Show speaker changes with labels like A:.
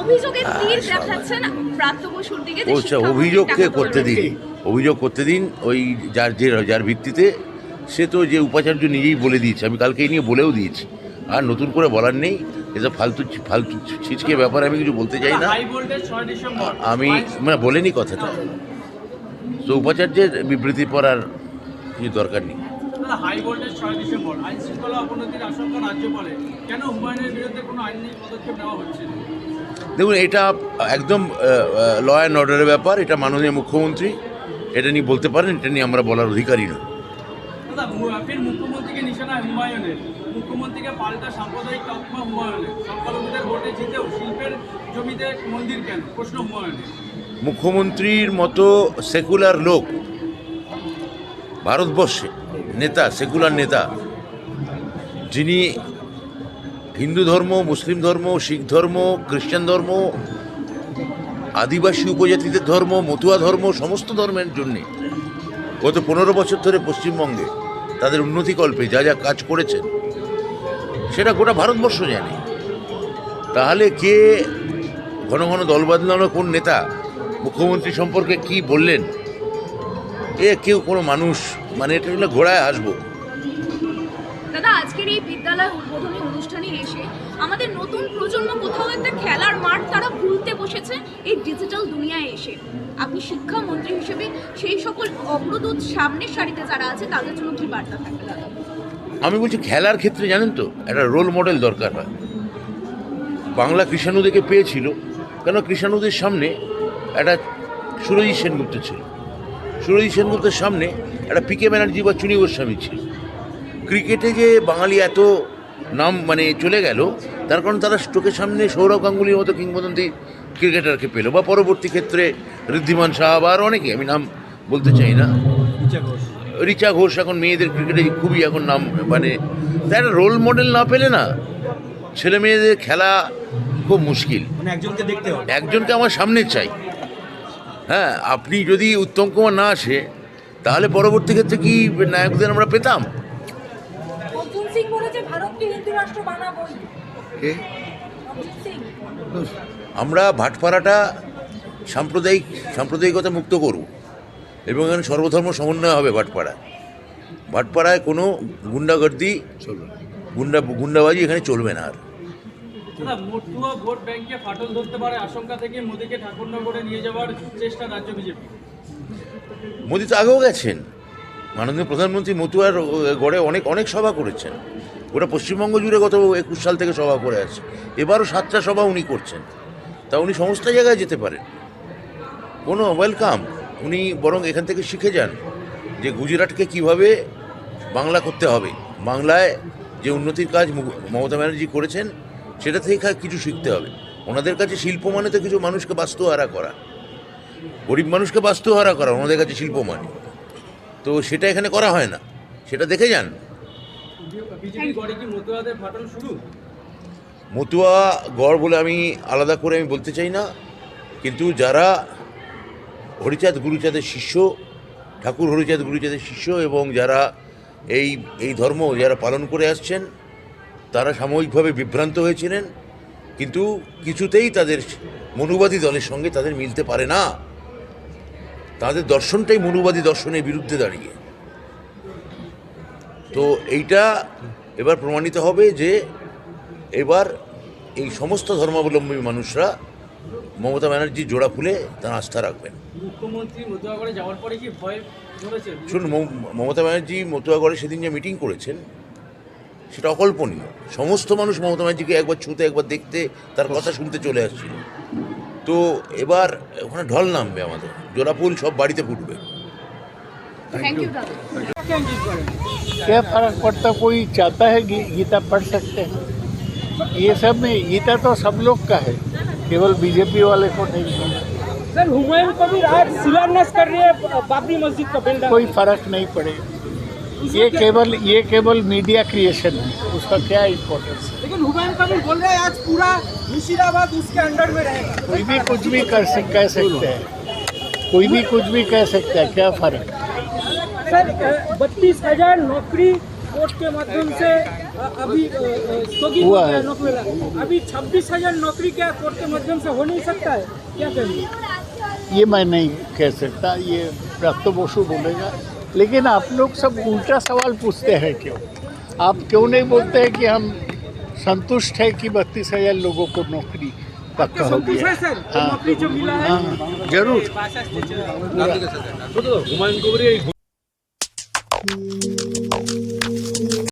A: অভিযোগের তীর দেখাচ্ছেন প্রাপ্ত বসুর দিকে
B: আচ্ছা, করতে দিন? অভিযোগ করতে দিন ওই যার যে যার ভিত্তিতে সে তো যে উপাচার্য নিজেই বলে দিয়েছে। আমি কালকে এই নিয়ে বলেও দিয়েছি। আর নতুন করে বলার নেই। এসব ফালতু ফালতু ছিচকে ব্যাপারে আমি কিছু বলতে চাই না। আমি মানে বলেনি কথাটা। তো উপাচার্যের বিবৃতি পড়ার কিছু দরকার নেই।
C: দাদা হাই ভোল্টেজ ছয় ডিসেম্বর আইন শৃঙ্খলা অবনতির আশঙ্কা রাজ্যপালে কেন হুমায়ুনের বিরুদ্ধে কোনো আইনি পদক্ষেপ নেওয়া হচ্ছে
B: দেখুন এটা একদম ল অ্যান্ড অর্ডারের ব্যাপার এটা মাননীয় মুখ্যমন্ত্রী। এটা নিয়ে বলতে পারেন এটা নিয়ে আমরা বলার অধিকারী নয়
C: দাদা মু- ফের মুখ্যমন্ত্রীকে নিশানা হুমায়ুনের। মুখ্যমন্ত্রীকে পাল্টা সাম্প্রদায়িক তকমা হুমায়ুনের। সংখ্যালঘুদের ভোটে জিতেও শিল্পের জমিতে মন্দির কেন? প্রশ্ন হুমায়ুনের।
B: মুখ্যমন্ত্রীর মতো সেকুলার লোক ভারতবর্ষে নেতা, সেকুলার নেতা, যিনি হিন্দু ধর্ম, মুসলিম ধর্ম, শিখ ধর্ম খ্রিস্টান ধর্ম, আদিবাসী উপজাতিদের ধর্ম, মতুয়া ধর্ম, সমস্ত ধর্মের জন্যে গত পনেরো বছর ধরে পশ্চিমবঙ্গে তাদের উন্নতিকল্পে যা যা কাজ করেছেন, সেটা গোটা ভারতবর্ষ জানে। তাহলে কে ঘন ঘন দল বদলানো, কোন নেতা মুখ্যমন্ত্রী সম্পর্কে কি বললেন এ কেউ কোনো মানুষ মানে এটা হলো ঘোড়ায় আসব।
A: দাদা আজকের এই বিদ্যালয় উদ্বোধনী অনুষ্ঠানে এসে আমাদের নতুন প্রজন্ম কোথাও একটা খেলার মাঠ তারা ভুলতে বসেছে এই ডিজিটাল দুনিয়ায় এসে। আপনি শিক্ষামন্ত্রী হিসেবে সেই সকল অগ্রদূত সামনের সারিতে যারা আছে তাদের জন্য কি বার্তা থাকবে দাদা?
B: আমি বলছি খেলার ক্ষেত্রে জানেন তো একটা রোল মডেল দরকার হয়। বাংলা কৃষাণুদেরকে পেয়েছিল কেন কৃষাণুদের সামনে একটা সুরজিৎ সেনগুপ্ত ছিল। সুরজিৎ সেনগুপ্তের সামনে একটা পিকে ব্যানার্জি বা চুনি গোস্বামী ছিল। ক্রিকেটে যে বাঙালি এত নাম মানে চলে গেল তার কারণ তারা চোখের সামনে সৌরভ গাঙ্গুলির মতো কিংবদন্তি ক্রিকেটারকে পেল বা পরবর্তী ক্ষেত্রে ঋদ্ধিমান শাহ বা আর অনেকে আমি নাম বলতে চাই না। রিচা ঘোষ। এখন মেয়েদের ক্রিকেটে খুবই এখন নাম মানে তাই একটা রোল মডেল না পেলে না ছেলে মেয়েদের খেলা খুব মুশকিল।
C: মানে একজনকে দেখতে
B: একজনকে আমার সামনে চাই। হ্যাঁ আপনি যদি উত্তম কুমার না আসে তাহলে পরবর্তী ক্ষেত্রে কি নায়কদের আমরা পেতাম?
D: অর্জুন সিং বলেছে ভারতকে হিন্দু রাষ্ট্র বানাবোই।
B: কে?
D: অর্জুন সিং।
B: আমরা ভাটপাড়াটা সাম্প্রদায়িক সাম্প্রদায়িকতা মুক্ত করব। এবং এখানে সর্বধর্ম সমন্বয় হবে ভাটপাড়া ভাটপাড়ায় কোনো গুন্ডাগর্দি চলবে গুন্ডা গুন্ডাবাজি এখানে চলবে না আর।
C: বিজেপি।
B: মোদি তো আগেও গেছেন। মাননীয় প্রধানমন্ত্রী মতুয়ার গড়ে অনেক অনেক সভা করেছেন। ওটা পশ্চিমবঙ্গ জুড়ে গত একুশ সাল থেকে সভা করে আছে। এবারও সাতটা সভা উনি করছেন। তা উনি সমস্ত জায়গায় যেতে পারেন। কোনো ওয়েলকাম। উনি বরং এখান থেকে শিখে যান যে গুজরাটকে কীভাবে বাংলা করতে হবে। বাংলায় যে উন্নতির কাজ মমতা ব্যানার্জি করেছেন সেটা থেকে কিছু শিখতে হবে। ওনাদের কাছে শিল্প মানে তো কিছু মানুষকে বাস্তুহারা করা। গরিব মানুষকে বাস্তুহারা করা ওনাদের কাছে শিল্প মানে। তো সেটা এখানে করা হয় না। সেটা দেখে যান। মতুয়া গড় বলে আমি আলাদা করে আমি বলতে চাই না। কিন্তু যারা হরিচাঁদ গুরুচাঁদের শিষ্য ঠাকুর হরিচাঁদ গুরুচাঁদের শিষ্য এবং যারা এই এই ধর্ম যারা পালন করে আসছেন তারা সাময়িকভাবে বিভ্রান্ত হয়েছিলেন কিন্তু কিছুতেই তাদের মনুবাদী দলের সঙ্গে তাদের মিলতে পারে না। তাদের দর্শনটাই মনুবাদী দর্শনের বিরুদ্ধে দাঁড়িয়ে। তো এইটা এবার প্রমাণিত হবে যে এবার এই সমস্ত ধর্মাবলম্বী মানুষরা মমতা ব্যানার্জির জোড়া ফুলে তার আস্থা রাখবেন। শুনুন মমতা ব্যানার্জি মতুয়াগড়ে সেদিন যে মিটিং করেছেন সেটা অকল্পনীয় সমস্ত মানুষ মমতা ব্যানার্জিকে একবার ছুতে একবার দেখতে তার কথা শুনতে চলে আসছিল তো এবার ওখানে ঢল নামবে আমাদের জোড়া ফুল সব বাড়িতে ফুটবে
A: থ্যাংক ইউ দাদা
E: क्या फर्क पड़ता कोई चाहता है गी- गीता पढ़ सकते हैं ये सब में गीता तो सब लोग का है केवल बीजेपी वाले को नहीं मिला
F: सर हुमायूं कबीर आज शिलान्यास कर रही है बाबरी मस्जिद का बिल्डर
E: कोई फर्क नहीं पड़ेगा ये केवल ये केवल मीडिया क्रिएशन है उसका क्या इम्पोर्टेंस है?
F: लेकिन हुमायूं कबीर बोल रहे हैं आज पूरा मुर्शिदाबाद उसके अंडर में रहेगा।
E: कोई भी कुछ भी कर सक कह सकते हैं। कोई भी कुछ भी कह सकता है क्या फ़र्क
F: सर बत्तीस हज़ार नौकरी कोर्ट के माध्यम से अभी स्थगित
E: हुआ है।
F: अभी छब्बीस हज़ार नौकरी क्या कोर्ट के माध्यम से हो नहीं सकता है? क्या कहेंगे
E: ये मैं नहीं कह सकता ये रक्त बसु बोलेगा। लेकिन आप लोग सब उल्टा सवाल पूछते हैं क्यों? आप क्यों नहीं बोलते हैं कि हम संतुष्ट है कि बत्तीस हज़ार लोगों को नौकरी पक्का हो गया
F: है सर? जो। नौकरी जो मिला
E: ज़रूर।